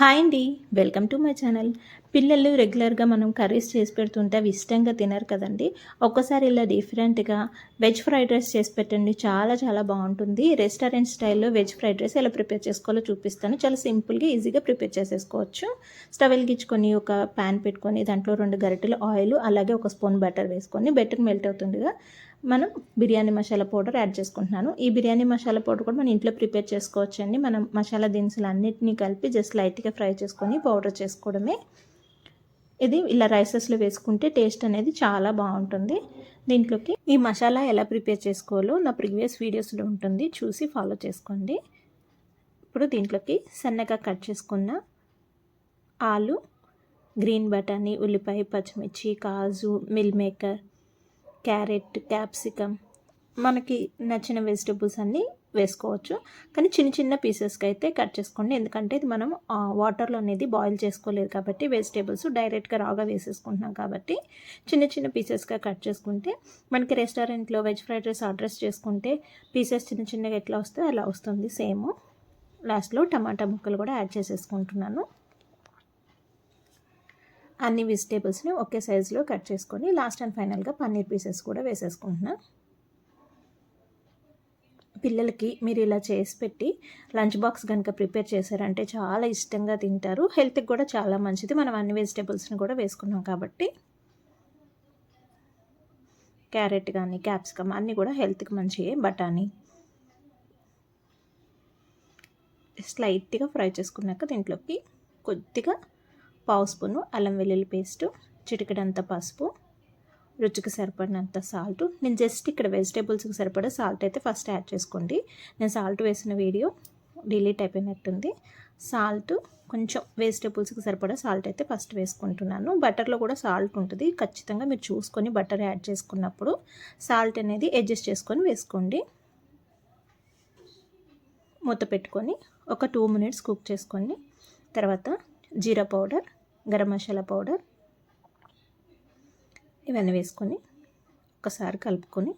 Hi అండి. Welcome to my channel. పిల్లలు రెగ్యులర్గా మనం కర్రీస్ చేసి పెడుతుంటే అవి ఇష్టంగా తినరు కదండి. ఒక్కసారి ఇలా డిఫరెంట్గా వెజ్ ఫ్రైడ్ రైస్ చేసి పెట్టండి. చాలా చాలా బాగుంటుంది. రెస్టారెంట్ స్టైల్లో వెజ్ ఫ్రైడ్ రైస్ ఎలా ప్రిపేర్ చేసుకోవాలో చూపిస్తాను. చాలా సింపుల్గా ఈజీగా ప్రిపేర్ చేసేసుకోవచ్చు. స్టవ్ వెలిగించుకొని ఒక ప్యాన్ పెట్టుకొని దాంట్లో రెండు గరిటెలు ఆయిల్ అలాగే ఒక స్పూన్ బటర్ వేసుకొని బెటర్ మెల్ట్ అవుతుండగా మనం బిర్యానీ మసాలా పౌడర్ యాడ్ చేసుకుంటున్నాను. ఈ బిర్యానీ మసాలా పౌడర్ కూడా మనం ఇంట్లో ప్రిపేర్ చేసుకోవచ్చండి. మనం మసాలా దినుసులు అన్నిటినీ కలిపి జస్ట్ లైట్గా ఫ్రై చేసుకొని పౌడర్ చేసుకోవడమే. ఇది ఇలా రైసెస్లో వేసుకుంటే టేస్ట్ అనేది చాలా బాగుంటుంది. దీంట్లోకి ఈ మసాలా ఎలా ప్రిపేర్ చేసుకోవాలో నా ప్రీవియస్ వీడియోస్లో ఉంటుంది. చూసి ఫాలో చేసుకోండి. ఇప్పుడు దీంట్లోకి సన్నగా కట్ చేసుకున్న ఆలు గ్రీన్ బటానీ ఉల్లిపాయ పచ్చిమిర్చి కాజు మిల్ మేకర్ క్యారెట్ క్యాప్సికమ్ మనకి నచ్చిన వెజిటబుల్స్ అన్నీ వేసుకోవచ్చు. కానీ చిన్న చిన్న పీసెస్కి అయితే కట్ చేసుకోండి. ఎందుకంటే ఇది మనం వాటర్లో అనేది బాయిల్ చేసుకోలేదు కాబట్టి వెజిటేబుల్స్ డైరెక్ట్గా రాగా వేసేసుకుంటున్నాం కాబట్టి చిన్న చిన్న పీసెస్గా కట్ చేసుకుంటే మనకి రెస్టారెంట్లో వెజ్ ఫ్రైడ్ రైస్ ఆర్డర్స్ చేసుకుంటే పీసెస్ చిన్న చిన్నగా ఎట్లా వస్తే అలా వస్తుంది. సేమ్. లాస్ట్లో టమాటా ముక్కలు కూడా యాడ్ చేసేసుకుంటున్నాను. అన్ని వెజిటేబుల్స్ని ఒకే సైజులో కట్ చేసుకొని లాస్ట్ అండ్ ఫైనల్గా పన్నీర్ పీసెస్ కూడా వేసేసుకుంటున్నా. పిల్లలకి మీరు ఇలా చేసి పెట్టి లంచ్ బాక్స్ కనుక ప్రిపేర్ చేశారంటే చాలా ఇష్టంగా తింటారు. హెల్త్కి కూడా చాలా మంచిది. మనం అన్ని వెజిటేబుల్స్ని కూడా వేసుకున్నాం కాబట్టి. క్యారెట్ కానీ క్యాప్సికమ్ అన్నీ కూడా హెల్త్కి మంచివే బఠానీ. స్లైట్గా ఫ్రై చేసుకున్నాక దీంట్లోకి కొద్దిగా పావు స్పూను అల్లం వెల్లుల్లి పేస్టు చిటికడంత పసుపు రుచికి సరిపడినంత సాల్ట్. నేను జస్ట్ ఇక్కడ వెజిటేబుల్స్కి సరిపడే సాల్ట్ అయితే ఫస్ట్ యాడ్ చేసుకోండి. నేను సాల్ట్ వేసిన వీడియో డిలీట్ అయిపోయినట్టుంది. సాల్ట్ కొంచెం వెజిటేబుల్స్కి సరిపడా సాల్ట్ అయితే ఫస్ట్ వేసుకుంటున్నాను. బటర్లో కూడా సాల్ట్ ఉంటుంది. ఖచ్చితంగా మీరు చూసుకొని బటర్ యాడ్ చేసుకున్నప్పుడు సాల్ట్ అనేది అడ్జస్ట్ చేసుకొని వేసుకోండి. మూత పెట్టుకొని ఒక టూ మినిట్స్ కుక్ చేసుకొని తర్వాత జీరా పౌడర్ గరం మసాలా పౌడర్ ఇవన్నీ వేసుకొని ఒకసారి కలుపుకొని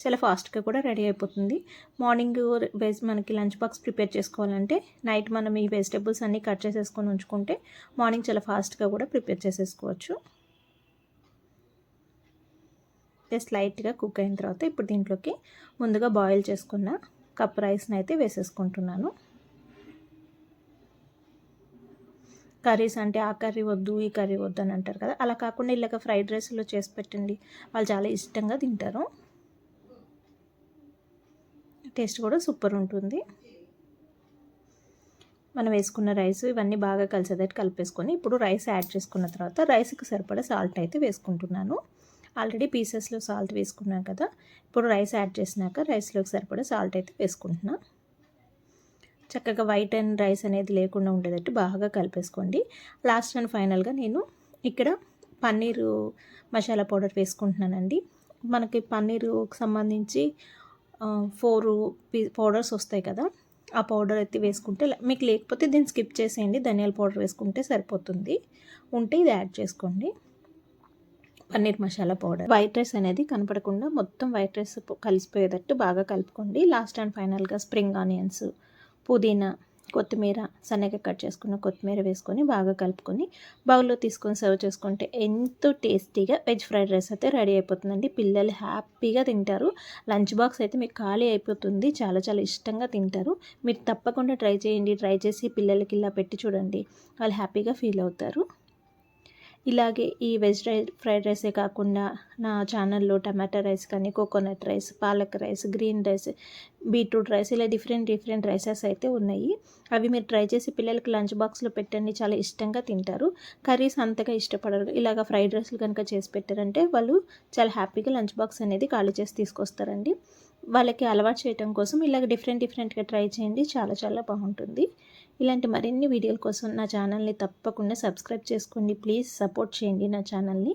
చాలా ఫాస్ట్గా కూడా రెడీ అయిపోతుంది. మార్నింగ్ వేజ్ మనకి లంచ్ బాక్స్ ప్రిపేర్ చేసుకోవాలంటే నైట్ మనం ఈ వెజిటేబుల్స్ అన్నీ కట్ చేసేసుకొని ఉంచుకుంటే మార్నింగ్ చాలా ఫాస్ట్గా కూడా ప్రిపేర్ చేసేసుకోవచ్చు. జస్ట్ లైట్గా కుక్ అయిన తర్వాత ఇప్పుడు దీంట్లోకి ముందుగా బాయిల్ చేసుకున్న కప్ రైస్ని అయితే వేసేసుకుంటున్నాను. కర్రీస్ అంటే ఆ కర్రీ వద్దు ఈ కర్రీ వద్దు అని అంటారు కదా. అలా కాకుండా ఇలాగ ఫ్రైడ్ రైస్లో చేసి పెట్టండి. వాళ్ళు చాలా ఇష్టంగా తింటారు. టేస్ట్ కూడా సూపర్ ఉంటుంది. మనం వేసుకున్న రైస్ ఇవన్నీ బాగా కలిసేదట్టు కలిపేసుకొని ఇప్పుడు రైస్ యాడ్ చేసుకున్న తర్వాత రైస్కి సరిపడా సాల్ట్ అయితే వేసుకుంటున్నాను. ఆల్రెడీ పీసెస్లో సాల్ట్ వేసుకున్నాం కదా ఇప్పుడు రైస్ యాడ్ చేసినాక రైస్లోకి సరిపడా సాల్ట్ అయితే వేసుకుంటున్నాను చక్కగా వైట్ అండ్ రైస్ అనేది లేకుండా ఉండేటట్టు బాగా కలిపేసుకోండి. లాస్ట్ అండ్ ఫైనల్గా నేను ఇక్కడ పన్నీరు మసాలా పౌడర్ వేసుకుంటున్నానండి. మనకి పన్నీరుకి సంబంధించి ఫోర్ పీ పౌడర్స్ వస్తాయి కదా ఆ పౌడర్ అయితే వేసుకుంటే మీకు లేకపోతే దీన్ని స్కిప్ చేసేయండి ధనియాల పౌడర్ వేసుకుంటే సరిపోతుంది. ఉంటే ఇది యాడ్ చేసుకోండి. Paneer masala powder. White rice అనేది కనపడకుండా మొత్తం వైట్ రైస్ కలిసిపోయేటట్టు బాగా కలుపుకోండి. లాస్ట్ అండ్ ఫైనల్గా స్ప్రింగ్ ఆనియన్స్ పుదీనా కొత్తిమీర సన్నగా కట్ చేసుకున్న కొత్తిమీర వేసుకొని బాగా కలుపుకొని బౌల్లో తీసుకొని సర్వ్ చేసుకుంటే ఎంతో టేస్టీగా వెజ్ ఫ్రైడ్ రైస్ అయితే రెడీ అయిపోతుందండి. పిల్లలు హ్యాపీగా తింటారు. లంచ్ బాక్స్ అయితే మీకు ఖాళీ అయిపోతుంది. చాలా చాలా ఇష్టంగా తింటారు. మీరు తప్పకుండా ట్రై చేయండి. ట్రై చేసి పిల్లలకి ఇలా పెట్టి చూడండి. వాళ్ళు హ్యాపీగా ఫీల్ అవుతారు. ఇలాగే ఈ వెజ్ ఫ్రైడ్ రైసే కాకుండా నా ఛానల్లో టమాటా రైస్ కానీ coconut rice palak rice green rice beetroot rice ఇలా డిఫరెంట్ డిఫరెంట్ రైసెస్ అయితే ఉన్నాయి. అవి మీరు ట్రై చేసి పిల్లలకి లంచ్ బాక్స్లో పెట్టండి. చాలా ఇష్టంగా తింటారు. కర్రీస్ అంతగా ఇష్టపడరు. ఇలాగ ఫ్రైడ్ రైస్లు కనుక చేసి పెట్టారంటే వాళ్ళు చాలా హ్యాపీగా లంచ్ బాక్స్ అనేది ఖాళీ చేసి తీసుకొస్తారండి. వాళ్ళకి అలవాటు చేయటం కోసం ఇలాగ డిఫరెంట్ డిఫరెంట్గా ట్రై చేయండి. చాలా చాలా బాగుంటుంది. ఇలాంటి మరిన్ని వీడియోల కోసం నా ఛానల్ని తప్పకుండా సబ్స్క్రైబ్ చేసుకోండి. ప్లీజ్ సపోర్ట్ చేయండి నా ఛానల్ని.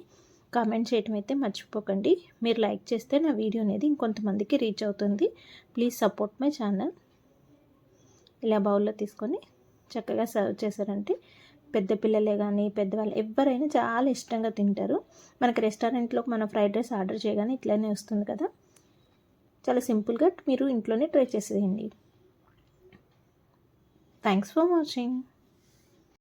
కామెంట్ చేయటం అయితే మర్చిపోకండి. మీరు లైక్ చేస్తే నా వీడియో అనేది ఇంకొంతమందికి రీచ్ అవుతుంది. ప్లీజ్ సపోర్ట్ మై ఛానల్ ఇలా బౌల్లో తీసుకొని చక్కగా సర్వ్ చేశారంటే పెద్ద పిల్లలే కానీ పెద్దవాళ్ళు ఎవరైనా చాలా ఇష్టంగా తింటారు. మనకి రెస్టారెంట్లో మనం ఫ్రైడ్ రైస్ ఆర్డర్ చేయగానే ఇట్లానే వస్తుంది కదా. చాలా సింపుల్గా మీరు ఇంట్లోనే ట్రై చేసేయండి. Thanks for watching